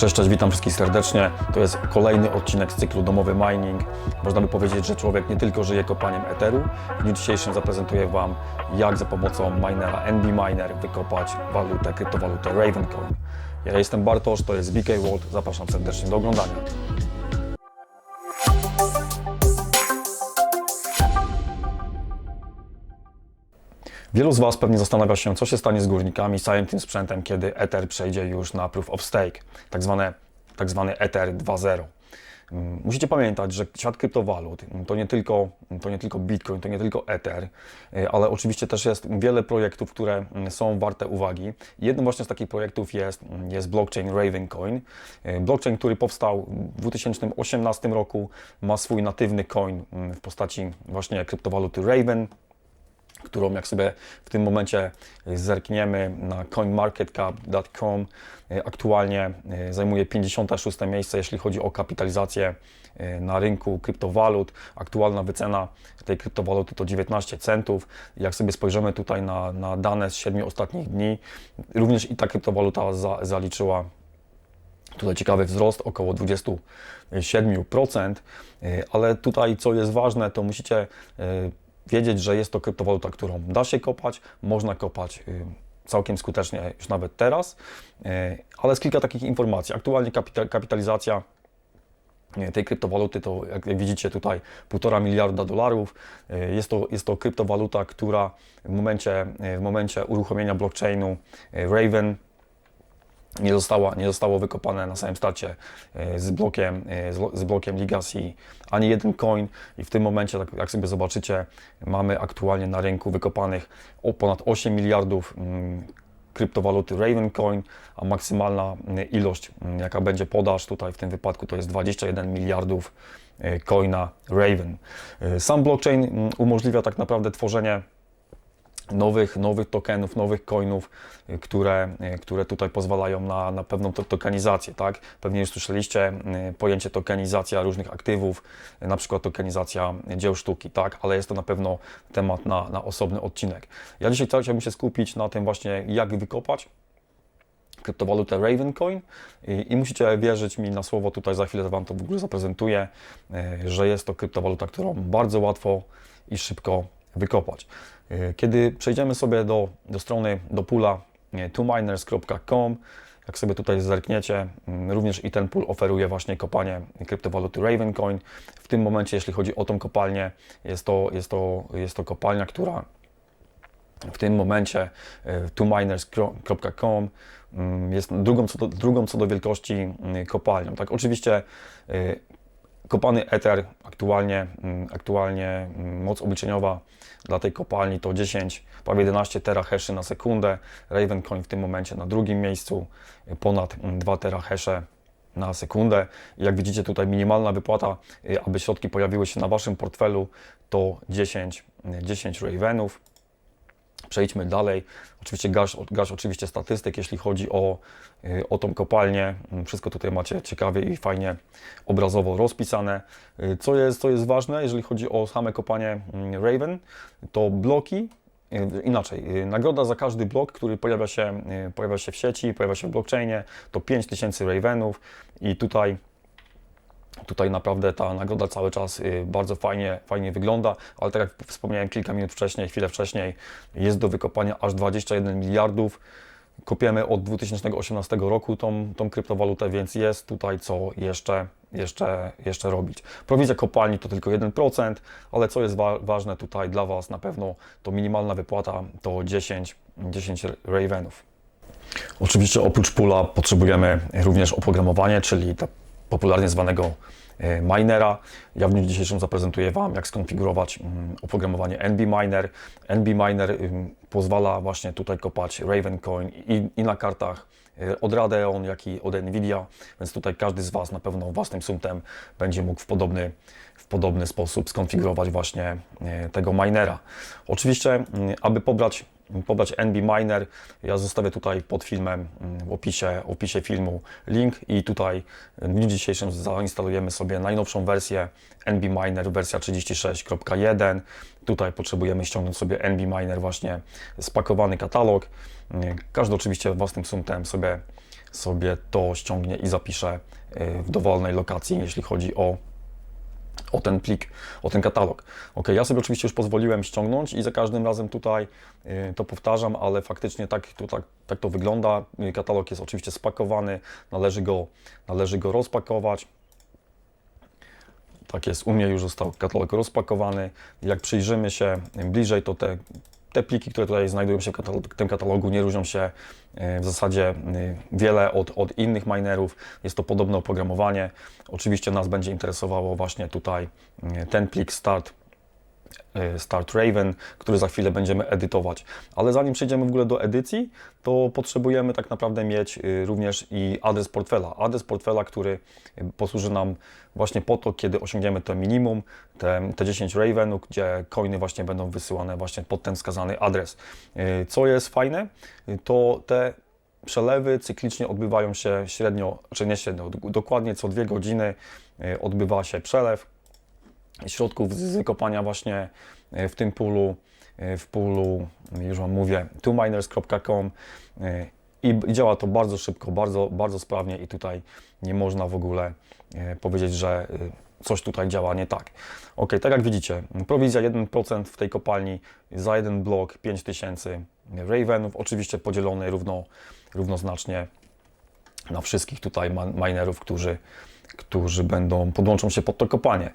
Cześć, cześć, witam wszystkich serdecznie. To jest kolejny odcinek z cyklu Domowy Mining. Można by powiedzieć, że człowiek nie tylko żyje kopaniem eteru. W dniu dzisiejszym zaprezentuję Wam, jak za pomocą minera NB Miner wykopać walutę, kryptowalutę Ravencoin. Ja jestem Bartosz, to jest BK World. Zapraszam serdecznie do oglądania. Wielu z Was pewnie zastanawia się, co się stanie z górnikami, całym tym sprzętem, kiedy Ether przejdzie już na Proof of Stake, tak, zwane, tak zwany Ether 2.0. Mm, Musicie pamiętać, że świat kryptowalut to nie, tylko, to nie tylko Bitcoin, to nie tylko Ether, y, ale oczywiście też jest wiele projektów, które mm, są warte uwagi. Jednym właśnie z takich projektów jest, mm, jest blockchain Ravencoin. Y, Blockchain, który powstał w 2018 roku, ma swój natywny coin w postaci właśnie kryptowaluty Raven którą jak sobie w tym momencie zerkniemy na coinmarketcap.com, y, aktualnie y, zajmuje 56 miejsce, jeśli chodzi o kapitalizację na rynku kryptowalut. Aktualna wycena tej kryptowaluty to 19 centów. Jak sobie spojrzymy tutaj na, na dane z 7 ostatnich dni, również i ta kryptowaluta za, zaliczyła Tutaj ciekawy wzrost, około 27%, y, ale tutaj co jest ważne, to musicie wiedzieć, że jest to kryptowaluta, którą da się kopać, można kopać y, całkiem skutecznie już nawet teraz, ale jest kilka takich informacji. Aktualnie kapita- kapitalizacja tej kryptowaluty to, jak widzicie tutaj, 1,5 miliarda dolarów. Jest to, jest to kryptowaluta, która w momencie, w momencie uruchomienia blockchainu Raven nie, została, nie zostało wykopane na samym starcie e, z blokiem, e, z lo- z blokiem Legacy ani jeden coin i w tym momencie, tak jak sobie zobaczycie, mamy aktualnie na rynku wykopanych o ponad 8 miliardów mm, kryptowaluty Ravencoin, a maksymalna mm, ilość, mm, jaka będzie podaż tutaj w tym wypadku, to jest 21 miliardów e, coina Raven. Sam blockchain umożliwia tak naprawdę tworzenie nowych, nowych tokenów, nowych coinów, y, które, y, które tutaj pozwalają na, na pewną to, tokenizację, tak? Pewnie już słyszeliście y, pojęcie tokenizacja różnych aktywów, na przykład tokenizacja dzieł sztuki, tak? Ale jest to na pewno temat na, na osobny odcinek. Ja dzisiaj chciałbym się skupić na tym właśnie, jak wykopać kryptowalutę Ravencoin i, i musicie wierzyć mi na słowo, tutaj za chwilę Wam to w ogóle zaprezentuję, że jest to kryptowaluta, którą bardzo łatwo i szybko wykopać. Y, Kiedy przejdziemy sobie do, do strony, do pula y, twominers.com, jak sobie tutaj zerkniecie, mm, również i ten pool oferuje właśnie kopanie kryptowaluty Ravencoin. W tym momencie, jeśli chodzi o tą kopalnię, jest to, jest to, jest to kopalnia, która w tym momencie y, twominers.com mm, jest drugą co, do, drugą co do wielkości y, kopalnią. Tak, oczywiście kopany Ether aktualnie, mm, aktualnie mm, moc obliczeniowa dla tej kopalni to 10, prawie 11 terahaszy na sekundę. Ravencoin w tym momencie na drugim miejscu, y, ponad mm, 2 terahasze na sekundę. Jak widzicie tutaj minimalna wypłata, y, aby środki pojawiły się na Waszym portfelu to 10, y, 10 Ravenów. Przejdźmy dalej. Oczywiście gasz, gasz oczywiście statystyk, jeśli chodzi o, y, o tą kopalnię. Mm, Wszystko tutaj macie ciekawie i fajnie obrazowo rozpisane. Y, Co jest, co jest ważne, jeżeli chodzi o same kopanie mm, Raven, to bloki, y, inaczej, nagroda za każdy blok, który pojawia się, pojawia się w sieci, pojawia się w blockchainie, to 5000 Ravenów i tutaj Tutaj naprawdę ta nagroda cały czas y, bardzo fajnie, fajnie wygląda, ale tak jak wspomniałem kilka minut wcześniej, chwilę wcześniej, jest do wykopania aż 21 miliardów. Kopiemy od 2018 roku tą, tą kryptowalutę, więc jest tutaj co jeszcze, jeszcze, jeszcze robić. Prowizja kopalni to tylko 1%, ale co jest wa ważne tutaj dla Was na pewno, to minimalna wypłata to 10, 10 Ravenów. Oczywiście oprócz pula potrzebujemy również oprogramowanie, czyli ta popularnie zwanego e, minera. Ja w dniu dzisiejszym zaprezentuję Wam, jak skonfigurować mm, oprogramowanie NB Miner. NB Miner pozwala właśnie tutaj kopać Ravencoin i, i na kartach e, od Radeon, jak i od Nvidia, więc tutaj każdy z Was na pewno własnym sumtem będzie mógł w podobny, w podobny sposób skonfigurować właśnie e, tego minera. Oczywiście, mm, aby pobrać pobrać NB Miner. Ja zostawię tutaj pod filmem mm, w opisie, opisie filmu link i tutaj w dniu dzisiejszym zainstalujemy sobie najnowszą wersję NB Miner, wersja 36.1. Tutaj potrzebujemy ściągnąć sobie NB Miner właśnie spakowany katalog. Mm, Każdy oczywiście własnym sumtem sobie sobie to ściągnie i zapisze y, w dowolnej lokacji, jeśli chodzi o o ten plik, o ten katalog. Ok, ja sobie oczywiście już pozwoliłem ściągnąć i za każdym razem tutaj y, to powtarzam, ale faktycznie tak to, tak, tak to wygląda. Y, Katalog jest oczywiście spakowany, należy go, należy go rozpakować. Tak jest, u mnie już został katalog rozpakowany. Jak przyjrzymy się bliżej, to te, te pliki, które tutaj znajdują się w tym katalogu, nie różnią się e, w zasadzie e, wiele od, od innych minerów. Jest to podobne oprogramowanie. Oczywiście nas będzie interesowało właśnie tutaj e, ten plik start Start Raven, który za chwilę będziemy edytować. Ale zanim przejdziemy w ogóle do edycji, to potrzebujemy tak naprawdę mieć y, również i adres portfela. Adres portfela, który y, posłuży nam właśnie po to, kiedy osiągniemy to minimum, te, te 10 Ravenów, gdzie coiny właśnie będą wysyłane właśnie pod ten wskazany adres. Y, Co jest fajne, to te przelewy cyklicznie odbywają się średnio, czy nie średnio, dokładnie co dwie godziny odbywa się przelew środków z wykopania właśnie e, w tym pulu, e, w pulu, już Wam mówię, twominers.com e, i działa to bardzo szybko, bardzo, bardzo sprawnie i tutaj nie można w ogóle powiedzieć, że coś tutaj działa nie tak. Ok, tak jak widzicie, prowizja 1% w tej kopalni, za jeden blok 5000 Ravenów, oczywiście podzielony równo, równoznacznie na wszystkich tutaj minerów, którzy, którzy będą, podłączą się pod to kopanie.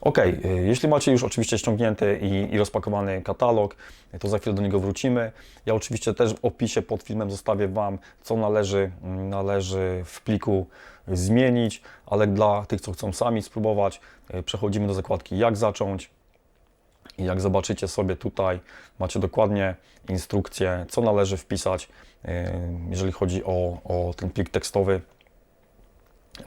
Ok, jeśli macie już oczywiście ściągnięty i, i rozpakowany katalog, y, to za chwilę do niego wrócimy. Ja oczywiście też w opisie pod filmem zostawię Wam, co należy, mm, należy w pliku zmienić, ale dla tych, co chcą sami spróbować, y, przechodzimy do zakładki jak zacząć. I jak zobaczycie sobie tutaj, macie dokładnie instrukcję, co należy wpisać, jeżeli chodzi o, o ten plik tekstowy,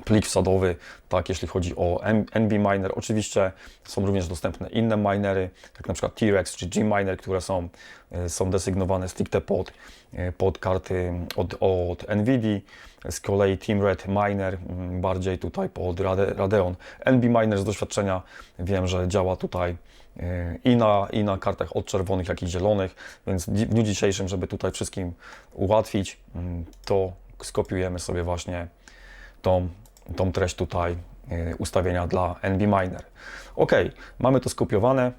plik wsadowy, tak, jeśli chodzi o NB Miner. Oczywiście są również dostępne inne minery, jak na przykład T-Rex czy G-Miner, które są, yy, są desygnowane stricte pod, yy, pod karty od, od NVIDII. Z kolei Team Red Miner mm, bardziej tutaj pod Rade, Radeon. NB Miner z doświadczenia wiem, że działa tutaj yy, i na, i na kartach od czerwonych, jak i zielonych, więc w dniu dzisiejszym, żeby tutaj wszystkim ułatwić, mm, to skopiujemy sobie właśnie tą, tą treść tutaj yy, ustawienia dla NB Miner. Ok, mamy to skopiowane.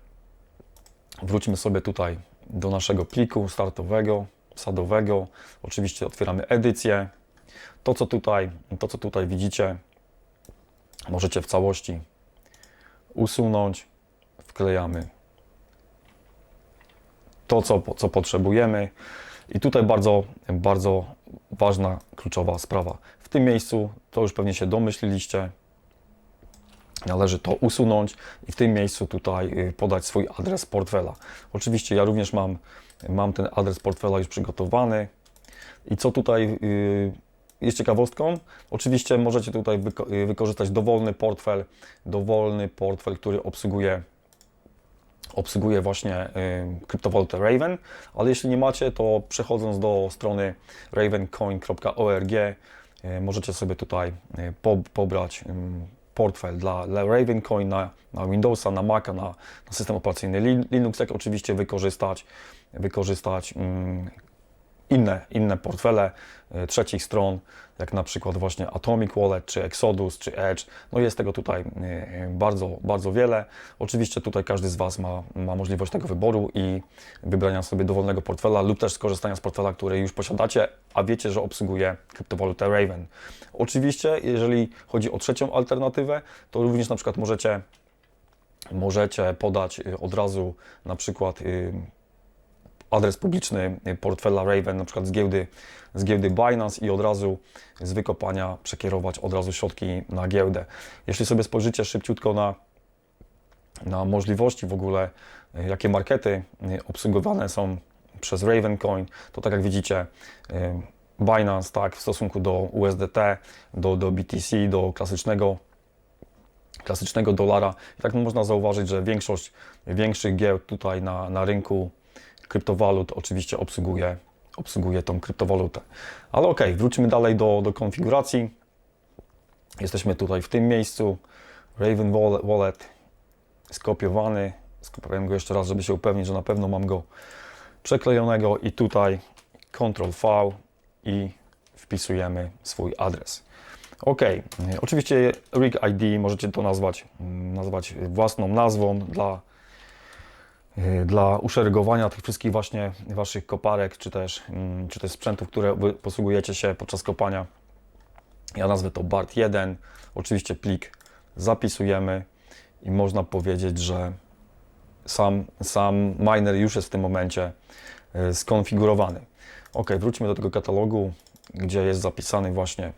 Wrócimy sobie tutaj do naszego pliku startowego, sadowego. Oczywiście otwieramy edycję. To, co tutaj, to, co tutaj widzicie, możecie w całości usunąć. Wklejamy to, co, co potrzebujemy. I tutaj bardzo, bardzo ważna, kluczowa sprawa. Tym miejscu, to już pewnie się domyśliliście, należy to usunąć i w tym miejscu tutaj y, podać swój adres portfela. Oczywiście ja również mam, mam ten adres portfela już przygotowany. I co tutaj y, jest ciekawostką? Oczywiście możecie tutaj y, wykorzystać dowolny portfel, dowolny portfel, który obsługuje obsługuje właśnie kryptowalutę Raven, ale jeśli nie macie, to przechodząc do strony ravencoin.org możecie sobie tutaj po, pobrać portfel dla, Ravencoin na, na Windowsa, na Maca, na, na system operacyjny Lin- Linux, jak oczywiście wykorzystać, wykorzystać ym, inne, inne portfele y, trzecich stron, jak na przykład właśnie Atomic Wallet, czy Exodus, czy Edge. No jest tego tutaj y, y, bardzo, bardzo wiele. Oczywiście tutaj każdy z Was ma, ma możliwość tego wyboru i wybrania sobie dowolnego portfela lub też skorzystania z portfela, który już posiadacie, a wiecie, że obsługuje kryptowalutę Raven. Oczywiście, jeżeli chodzi o trzecią alternatywę, to również na przykład możecie możecie podać od razu na przykład adres publiczny portfela Raven, na przykład z giełdy, z giełdy Binance i od razu z wykopania przekierować od razu środki na giełdę. Jeśli sobie spojrzycie szybciutko na, na możliwości w ogóle, y, jakie markety y, obsługiwane są przez Ravencoin, to tak jak widzicie, y, Binance tak w stosunku do USDT, do, do BTC, do klasycznego klasycznego dolara. I tak można zauważyć, że większość większych giełd tutaj na, na rynku kryptowalut oczywiście obsługuje, obsługuje tą kryptowalutę. Ale ok, wrócimy dalej do, do konfiguracji. Jesteśmy tutaj w tym miejscu. Raven Wallet, skopiowany. Skopiowałem go jeszcze raz, żeby się upewnić, że na pewno mam go przeklejonego i tutaj Ctrl V i wpisujemy swój adres. OK, oczywiście Rig ID możecie to nazwać, nazwać własną nazwą dla, dla uszeregowania tych wszystkich właśnie Waszych koparek, czy też, mm, czy też sprzętów, które posługujecie się podczas kopania. Ja nazwę to BART1. Oczywiście plik zapisujemy i można powiedzieć, że sam, sam miner już jest w tym momencie y, skonfigurowany. OK, wróćmy do tego katalogu, gdzie jest zapisany właśnie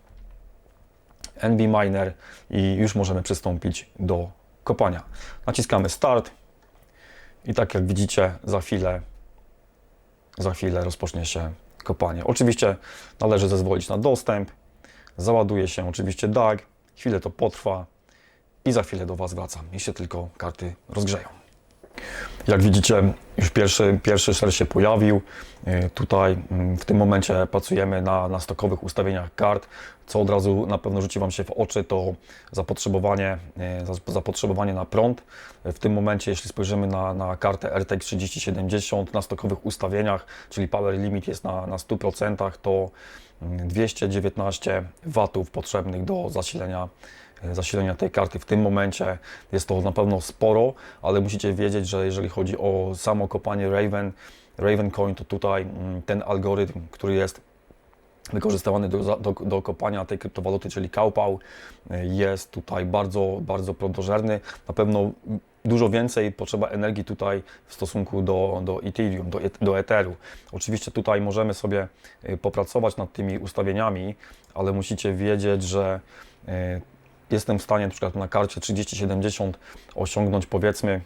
NB Miner i już możemy przystąpić do kopania. Naciskamy Start i tak jak widzicie za chwilę, za chwilę rozpocznie się kopanie. Oczywiście należy zezwolić na dostęp, załaduje się oczywiście DAG, chwilę to potrwa i za chwilę do Was wracam, jeśli tylko karty rozgrzeją. Jak widzicie, już pierwszy, pierwszy szer się pojawił. Y, Tutaj mm, w tym momencie pracujemy na, na stokowych ustawieniach kart. Co od razu na pewno rzuci Wam się w oczy, to zapotrzebowanie, za- zapotrzebowanie na prąd. W tym momencie, jeśli spojrzymy na, na kartę RTX 3070 na stokowych ustawieniach, czyli power limit jest na, na 100%, to mm, 219 watów potrzebnych do zasilenia e, zasilenia tej karty w tym momencie. Jest to na pewno sporo, ale musicie wiedzieć, że jeżeli chodzi o samo kopanie Raven, Raven Coin, to tutaj mm, ten algorytm, który jest wykorzystywany do, do, do kopania tej kryptowaluty, czyli Kaupał, e, jest tutaj bardzo, bardzo prądożerny. Na pewno dużo więcej potrzeba energii tutaj w stosunku do, do Ethereum, do, et- do Etheru. Oczywiście tutaj możemy sobie e, popracować nad tymi ustawieniami, ale musicie wiedzieć, że e, jestem w stanie na przykład na karcie 3070 osiągnąć powiedzmy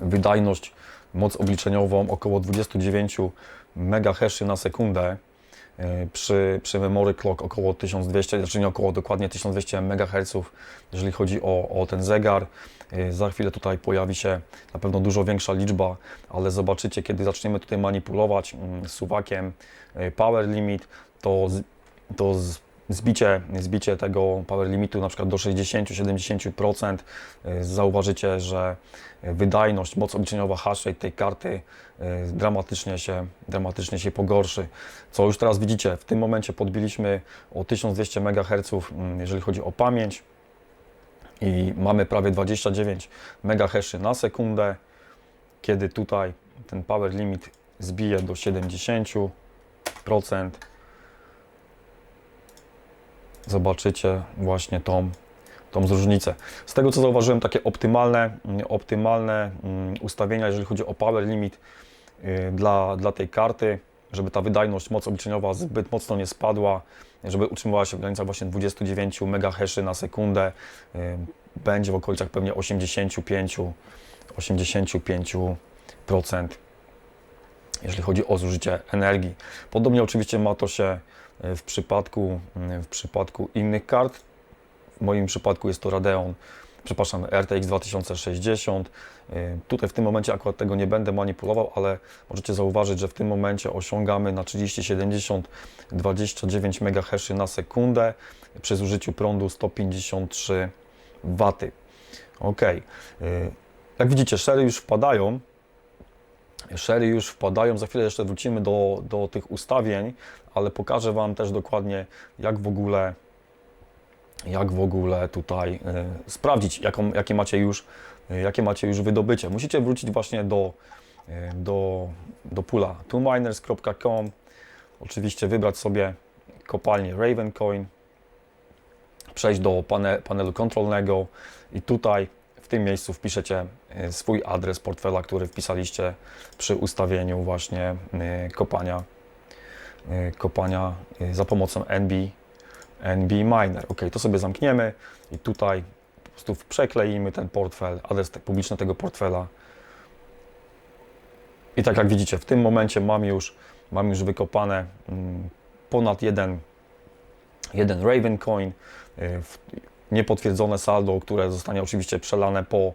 wydajność, moc obliczeniową około 29 MHz na sekundę. e, Przy, przy memory clock około 1200, znaczy nie około, dokładnie 1200 MHz, jeżeli chodzi o, o ten zegar. E, Za chwilę tutaj pojawi się na pewno dużo większa liczba, ale zobaczycie, kiedy zaczniemy tutaj manipulować mm, suwakiem e, power limit, to, to zbicie, zbicie tego power limitu na przykład do 60-70%, e, zauważycie, że wydajność, moc obliczeniowa hash rate tej karty e, dramatycznie się, dramatycznie się pogorszy. Co już teraz widzicie, w tym momencie podbiliśmy o 1200 MHz, mm, jeżeli chodzi o pamięć i mamy prawie 29 MHz na sekundę, kiedy tutaj ten power limit zbije do 70%. Zobaczycie właśnie tą, tą różnicę. Z tego co zauważyłem, takie optymalne, mm, optymalne mm, ustawienia, jeżeli chodzi o power limit y, dla, dla tej karty, żeby ta wydajność, moc obliczeniowa zbyt mocno nie spadła, żeby utrzymywała się w granicach właśnie 29 MHz na sekundę, y, będzie w okolicach pewnie 85, 85%, jeżeli chodzi o zużycie energii. Podobnie oczywiście ma to się w przypadku, w przypadku innych kart. W moim przypadku jest to Radeon, przepraszam, RTX 2060. Y, Tutaj w tym momencie akurat tego nie będę manipulował, ale możecie zauważyć, że w tym momencie osiągamy na 3070 29 MHz na sekundę przy zużyciu prądu 153 W. Ok. Jak widzicie, szery już wpadają. Szery już wpadają. Za chwilę jeszcze wrócimy do, do tych ustawień, ale pokażę Wam też dokładnie, jak w ogóle jak w ogóle tutaj y, sprawdzić, jaką, jakie, macie już, y, jakie macie już wydobycie. Musicie wrócić właśnie do, y, do, do pula tominers.com, oczywiście wybrać sobie kopalnię Ravencoin, przejść do pane, panelu kontrolnego i tutaj tym miejscu wpiszecie y, swój adres portfela, który wpisaliście przy ustawieniu właśnie y, kopania, y, kopania za pomocą NB NB Miner. Ok, to sobie zamkniemy i tutaj po prostu przekleimy ten portfel, adres publiczny tego portfela. I tak jak widzicie, w tym momencie mam już, mam już wykopane mm, ponad jeden, jeden Raven Coin, niepotwierdzone saldo, które zostanie oczywiście przelane po,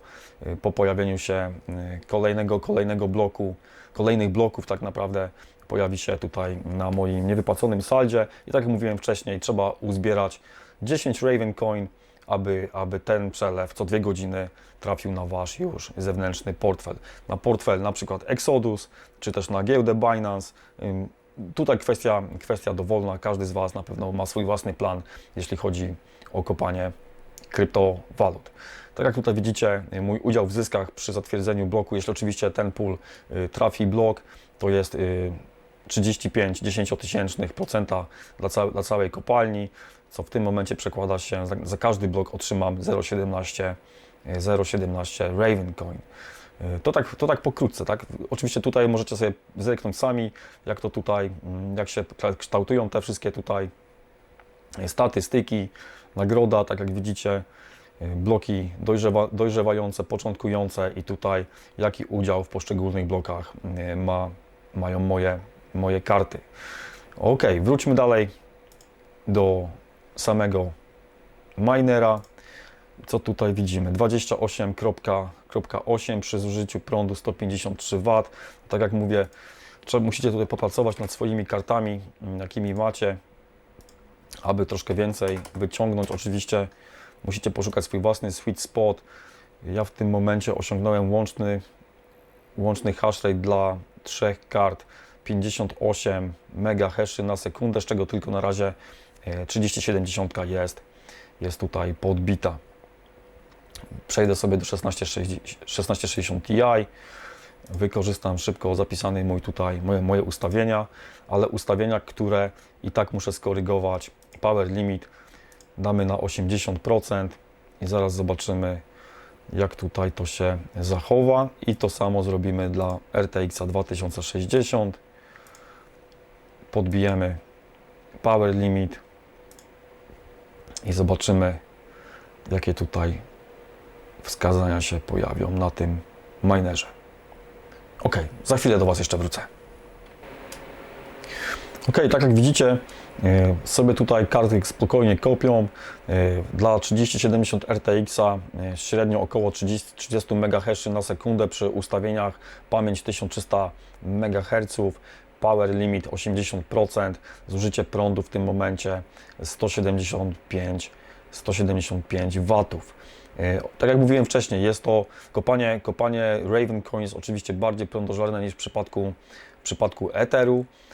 y, po pojawieniu się y, kolejnego, kolejnego bloku, kolejnych bloków tak naprawdę pojawi się tutaj na moim niewypłaconym saldzie i tak jak mówiłem wcześniej, trzeba uzbierać 10 Raven Coin, aby, aby ten przelew co dwie godziny trafił na Wasz już zewnętrzny portfel. Na portfel na przykład Exodus, czy też na giełdę Binance. Tutaj kwestia, kwestia dowolna. Każdy z Was na pewno ma swój własny plan, jeśli chodzi o kopanie kryptowalut. Tak jak tutaj widzicie, mój udział w zyskach przy zatwierdzeniu bloku, jeśli oczywiście ten pool y, trafi blok, to jest y, 35 dziesięciotysięcznych procenta dla, ca dla całej kopalni, co w tym momencie przekłada się, za, za każdy blok otrzymam 0,17 y, 0,17 Ravencoin. Y, To tak, to tak pokrótce, tak? Oczywiście tutaj możecie sobie zerknąć sami, jak to tutaj, mm, jak się kształtują te wszystkie tutaj statystyki, nagroda, tak jak widzicie, y, bloki dojrzewa, dojrzewające, początkujące i tutaj jaki udział w poszczególnych blokach y, ma, mają moje, moje karty. Ok, wróćmy dalej do samego minera. Co tutaj widzimy? 28.8 przy zużyciu prądu 153 W. Tak jak mówię, musicie tutaj popracować nad swoimi kartami, mm, jakimi macie, aby troszkę więcej wyciągnąć. Oczywiście musicie poszukać swój własny sweet spot. Ja w tym momencie osiągnąłem łączny, łączny hash rate dla trzech kart 58 mega haszy na sekundę, z czego tylko na razie e, 3070 jest, jest tutaj podbita. Przejdę sobie do 1660 1660 Ti. Wykorzystam szybko zapisany mój tutaj, moje, moje ustawienia, ale ustawienia, które i tak muszę skorygować. Power limit damy na 80% i zaraz zobaczymy, jak tutaj to się zachowa. I to samo zrobimy dla RTX 2060. Podbijemy power limit i zobaczymy, jakie tutaj wskazania się pojawią na tym minerze. Ok, za chwilę do Was jeszcze wrócę. Ok, tak jak widzicie, sobie tutaj karty spokojnie kopią. E, Dla 3070 RTX e, średnio około 30, 30 MHz na sekundę przy ustawieniach pamięć 1300 MHz, power limit 80%, zużycie prądu w tym momencie 175 175 watów. E, Tak jak mówiłem wcześniej, jest to kopanie, kopanie Ravencoin jest oczywiście bardziej prądożerne niż w przypadku, w przypadku Etheru, e,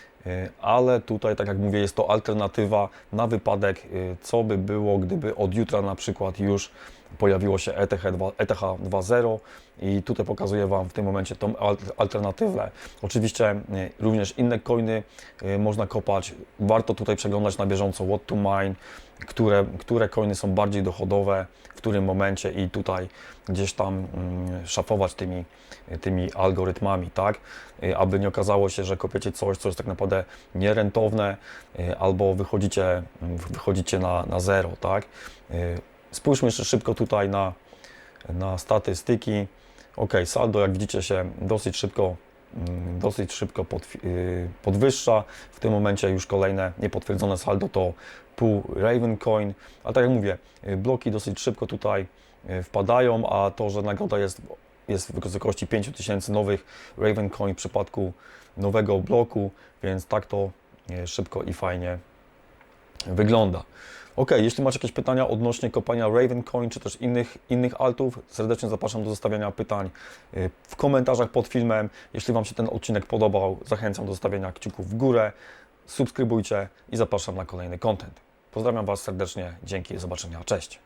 ale tutaj, tak jak mówię, jest to alternatywa na wypadek, e, co by było, gdyby od jutra na przykład już pojawiło się ETH 2 ETH 2.0 i tutaj pokazuję Wam w tym momencie tą al- alternatywę. Oczywiście e, również inne coiny e, można kopać. Warto tutaj przeglądać na bieżąco what to mine, które, które coiny są bardziej dochodowe, w którym momencie i tutaj gdzieś tam mm, szafować tymi, tymi algorytmami, tak? E, Aby nie okazało się, że kopiecie coś, co jest tak naprawdę nierentowne e, albo wychodzicie, wychodzicie na, na zero, tak? Spójrzmy jeszcze szybko tutaj na, na statystyki. Ok, saldo jak widzicie się dosyć szybko, mm, dosyć szybko yy, podwyższa. W tym momencie już kolejne niepotwierdzone saldo to pół Ravencoin, ale tak jak mówię, yy, bloki dosyć szybko tutaj yy, wpadają, a to, że nagroda jest, jest w wysokości 5000 nowych Ravencoin w przypadku nowego bloku, więc tak to szybko i fajnie wygląda. Ok, jeśli macie jakieś pytania odnośnie kopania Ravencoin czy też innych, innych altów, serdecznie zapraszam do zostawiania pytań y, w komentarzach pod filmem. Jeśli Wam się ten odcinek podobał, zachęcam do zostawienia kciuków w górę, subskrybujcie i zapraszam na kolejny content. Pozdrawiam Was serdecznie, dzięki, do zobaczenia, cześć.